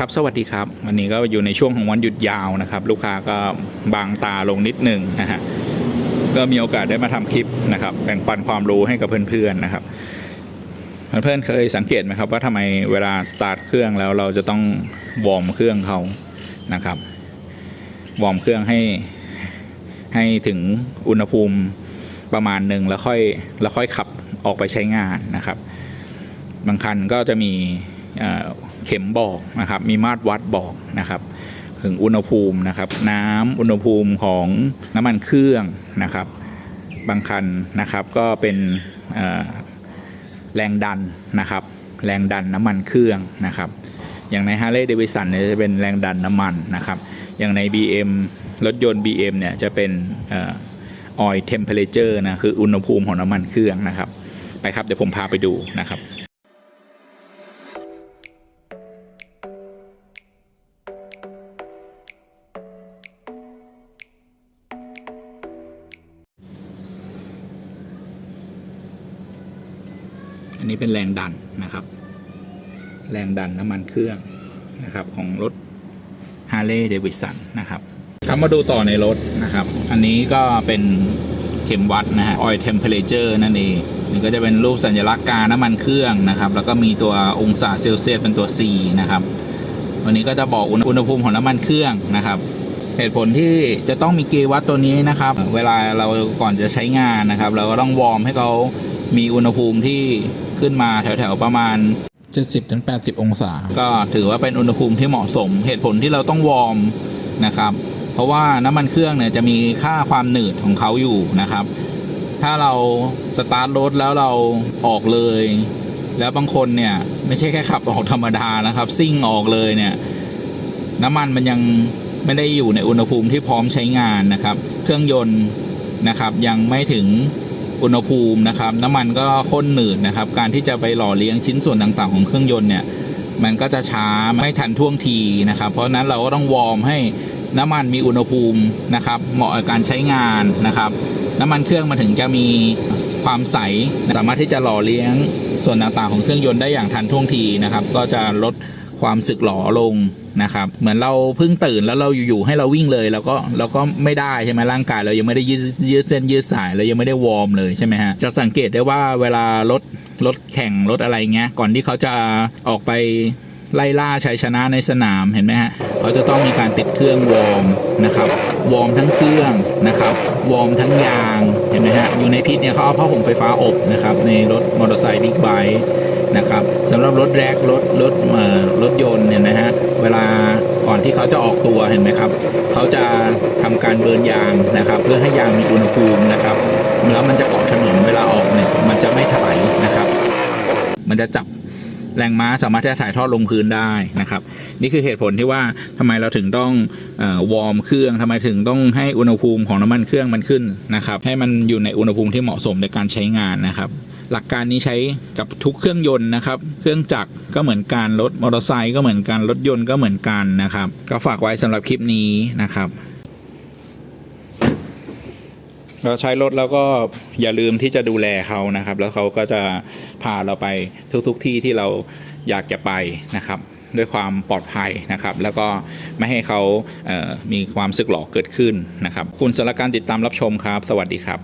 ครับสวัสดีครับ วันนี้ก็อยู่ในช่วงของวันหยุดยาวนะครับ ลูกค้าก็บางตาลงนิดหนึ่งนะฮะก็มีโอกาสได้มาทำคลิปนะครับแบ่งปันความรู้ให้กับเพื่อนๆนะครับเพื่อนๆเคยสังเกตไหมครับว่าทำไมเวลาสตาร์ทเครื่องแล้วเราจะต้องวอร์มเครื่องเขานะครับวอร์มเครื่องให้ให้ถึงอุณหภูมิประมาณหนึ่งแล้วค่อยแล้วค่อยขับออกไปใช้งานนะครับ บางคันก็จะมี เข็มบอกนะครับ มีมาตรวัดบอกนะครับ ถึงอุณหภูมินะครับ น้ำอุณหภูมิของน้ำมันเครื่องนะครับ บางคันนะครับก็เป็นแรงดันนะครับ แรงดันน้ำมันเครื่องนะครับ อย่างใน Harley Davidson เนี่ยจะเป็นแรงดันน้ำมันนะครับ อย่างใน BM รถยนต์ BM เนี่ยจะเป็นออ oil temperature นะคืออุณหภูมิของน้ำมันเครื่องนะครับ ไปครับ เดี๋ยวผมพาไปดูนะครับ นนี้เป็นแรงดันนะครับ แรงดันน้ำมันเครื่องนะครับของรถ Harley Davidson นะครับครับมาดูต่อในรถนะครับ อันนี้ก็เป็นเข็มวัดนะฮะ oil temperature นั่นเองนี่ก็จะเป็นรูปสัญลักษณ์กาน้ำมันเครื่องนะครับ แล้วก็มีตัวองศาเซลเซียสเป็นตัว C นะครับ วันนี้ก็จะบอกอุณหภูมิของน้ำมันเครื่องนะครับเหตุผลที่จะต้องมีเกวัดตัวนี้นะครับ เวลาเราก่อนจะใช้งานนะครับ เราก็ต้องวอร์มให้เขา มีอุณหภูมิที่ขึ้นมาแถวๆประมาณ 70-80 องศา ก็ถือว่าเป็นอุณหภูมิที่เหมาะสม เหตุผลที่เราต้องวอร์มนะครับ เพราะว่าน้ำมันเครื่องเนี่ยจะมีค่าความหนืดของเขาอยู่นะครับ ถ้าเราสตาร์ทรถแล้วเราออกเลย แล้วบางคนเนี่ยไม่ใช่แค่ขับออกธรรมดานะครับซิ่งออกเลยเนี่ยน้ำมันมันยังไม่ได้อยู่ในอุณหภูมิที่พร้อมใช้งานนะครับ เครื่องยนต์นะครับยังไม่ถึง อุณหภูมินะครับ น้ำมันก็ข้นหนืดนะครับ การที่จะไปหล่อเลี้ยงชิ้นส่วนต่างๆของเครื่องยนต์เนี่ยมันก็จะช้าไม่ทันท่วงทีนะครับ เพราะนั้นเราก็ต้องวอร์มให้น้ำมันมีอุณหภูมินะครับ เหมาะกับการใช้งานนะครับ น้ำมันเครื่องมันถึงจะมีความใส สามารถที่จะหล่อเลี้ยงส่วนต่างๆของเครื่องยนต์ได้อย่างทันท่วงทีนะครับ ก็จะลด ความสึกหลอลงนะครับ เหมือนเราเพิ่งตื่นแล้วเราอยู่ๆให้เราวิ่งเลยเราก็เราก็ไม่ได้ใช่ไหมร่างกายเรายังไม่ได้ยืดยืดเส้นยืดสายเรายังไม่ได้วอร์มเลยใช่ไหมฮะจะสังเกตได้ว่าเวลารถรถแข่งรถอะไรเงี้ยก่อนที่เขาจะออกไปไล่ล่าชัยชนะในสนามเห็นไหมฮะเขาจะต้องมีการติดเครื่องวอร์มนะครับวอร์มทั้งเครื่องนะครับวอร์มทั้งยางเห็นไหมฮะอยู่ในพิษเนี่ยเขาเอาผ้าห่มไฟฟ้าอบนะครับในรถมอเตอร์ไซค์บิ๊กไบค์ นะครับสำหรับรถแรกรถรถรถยนต์เนี่ยนะฮะเวลาก่อนที่เขาจะออกตัวเห็นไหมครับ เขาจะทำการเบิร์นยางนะครับ เพื่อให้ยางมีอุณหภูมินะครับแล้วมันจะเกาะถนนเวลาออกเนี่ยมันจะไม่ถลายนะครับ มันจะจับแรงม้าสามารถที่จะถ่ายทอดลงพื้นได้นะครับ นี่คือเหตุผลที่ว่าทำไมเราถึงต้องอวอร์มเครื่องทำไมถึงต้องให้อุณหภูมิของน้ำมันเครื่องมันขึ้นนะครับ ให้มันอยู่ในอุณหภูมิที่เหมาะสมในการใช้งานนะครับ หลักการนี้ใช้กับทุกเครื่องยนต์นะครับ เครื่องจักรก็เหมือนกันรถมอเตอร์ไซค์ก็เหมือนกันรถยนต์ก็เหมือนกันนะครับ ก็ฝากไว้สำหรับคลิปนี้นะครับเราใช้รถแล้วก็อย่าลืมที่จะดูแลเขานะครับ แล้วเขาก็จะพาเราไปทุกๆทที่ที่เราอยากจะไปนะครับ ด้วยความปลอดภัยนะครับ แล้วก็ไม่ให้เขาเมีความสึกหลอเกิดขึ้นนะครับ คุณสำหรับการติดตามรับชมครับ สวัสดีครับ